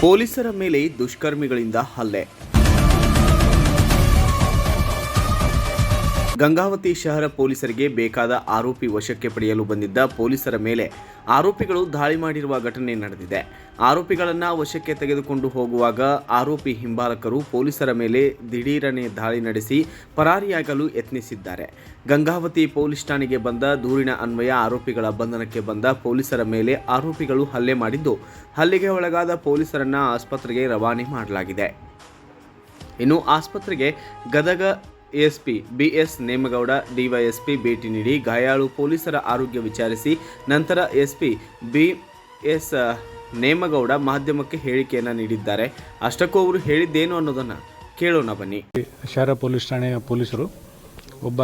ಪೊಲೀಸರ ಮೇಲೆ ದುಷ್ಕರ್ಮಿಗಳಿಂದ ಹಲ್ಲೆ. ಗಂಗಾವತಿ ಶಹರ ಪೊಲೀಸರಿಗೆ ಬೇಕಾದ ಆರೋಪಿ ವಶಕ್ಕೆ ಪಡೆಯಲು ಬಂದಿದ್ದ ಪೊಲೀಸರ ಮೇಲೆ ಆರೋಪಿಗಳು ದಾಳಿ ಮಾಡಿರುವ ಘಟನೆ ನಡೆದಿದೆ. ಆರೋಪಿಗಳನ್ನು ವಶಕ್ಕೆ ತೆಗೆದುಕೊಂಡು ಹೋಗುವಾಗ ಆರೋಪಿ ಹಿಂಬಾಲಕರು ಪೊಲೀಸರ ಮೇಲೆ ದಿಢೀರನೆ ದಾಳಿ ನಡೆಸಿ ಪರಾರಿಯಾಗಲು ಯತ್ನಿಸಿದ್ದಾರೆ. ಗಂಗಾವತಿ ಪೊಲೀಸ್ ಠಾಣೆಗೆ ಬಂದ ದೂರಿನ ಅನ್ವಯ ಆರೋಪಿಗಳ ಬಂಧನಕ್ಕೆ ಬಂದ ಪೊಲೀಸರ ಮೇಲೆ ಆರೋಪಿಗಳು ಹಲ್ಲೆ ಮಾಡಿದ್ದು, ಹಲ್ಲೆಗೆ ಒಳಗಾದ ಪೊಲೀಸರನ್ನ ಆಸ್ಪತ್ರೆಗೆ ರವಾನೆ ಮಾಡಲಾಗಿದೆ. ಇನ್ನು ಆಸ್ಪತ್ರೆಗೆ Gadag ASP BS Nemagowda, DYSP ಭೇಟಿ ನೀಡಿ ಗಾಯಾಳು ಪೊಲೀಸರ ಆರೋಗ್ಯ ವಿಚಾರಿಸಿ, ನಂತರ ಎಸ್ಪಿ ಬಿಎಸ್ ನೇಮಗೌಡ ಮಾಧ್ಯಮಕ್ಕೆ ಹೇಳಿಕೆಯನ್ನು ನೀಡಿದ್ದಾರೆ. ಅಷ್ಟಕ್ಕೂ ಅವರು ಹೇಳಿದ್ದೇನು ಅನ್ನೋದನ್ನು ಕೇಳೋಣ ಬನ್ನಿ. ಶಹರ ಪೊಲೀಸ್ ಠಾಣೆಯ ಪೊಲೀಸರು ಒಬ್ಬ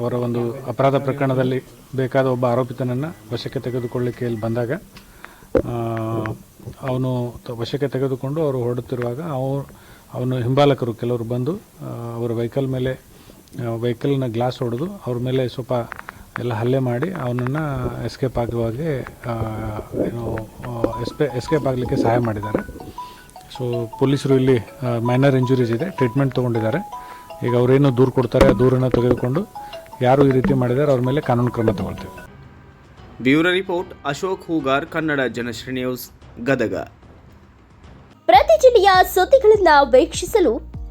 ಅವರ ಒಂದು ಅಪರಾಧ ಪ್ರಕರಣದಲ್ಲಿ ಬೇಕಾದ ಒಬ್ಬ ಆರೋಪಿತನನ್ನು ವಶಕ್ಕೆ ತೆಗೆದುಕೊಳ್ಳಿಕ್ಕೆ ಇಲ್ಲಿ ಬಂದಾಗ ಅವನು ವಶಕ್ಕೆ ತೆಗೆದುಕೊಂಡು ಅವರು ಹೊರಡುತ್ತಿರುವಾಗ ಅವು, ಅವನು ಹಿಂಬಾಲಕರು ಕೆಲವರು ಬಂದು ಅವರ ವೆಹಿಕಲ್ ಮೇಲೆ ವೆಹಿಕಲ್ನ ಗ್ಲಾಸ್ ಹೊಡೆದು ಅವ್ರ ಮೇಲೆ ಸ್ವಲ್ಪ ಎಲ್ಲ ಹಲ್ಲೆ ಮಾಡಿ ಅವನನ್ನು ಎಸ್ಕೇಪ್ ಆಗುವಾಗೆ ಏನು ಎಸ್ಪೆ ಎಸ್ಕೇಪ್ ಆಗಲಿಕ್ಕೆ ಸಹಾಯ ಮಾಡಿದ್ದಾರೆ. ಸೊ ಪೊಲೀಸರು ಇಲ್ಲಿ ಮೈನರ್ ಇಂಜುರೀಸ್ ಇದೆ ಟ್ರೀಟ್ಮೆಂಟ್ ತೊಗೊಂಡಿದ್ದಾರೆ. ಈಗ ಅವರೇನು ದೂರು ಕೊಡ್ತಾರೆ ಆ ದೂರನ್ನು ತೆಗೆದುಕೊಂಡು ಯಾರು ಈ ರೀತಿ ಮಾಡಿದ್ದಾರೆ ಅವ್ರ ಮೇಲೆ ಕಾನೂನು ಕ್ರಮ ತಗೊಳ್ತೀವಿ. Bureau report Ashok Hugar Kannada Janashree news Gadag. ಪ್ರತಿ ಜಿಲ್ಲೆಯ ಸುದ್ದಿಗಳನ್ನ ವೀಕ್ಷಿಸಲು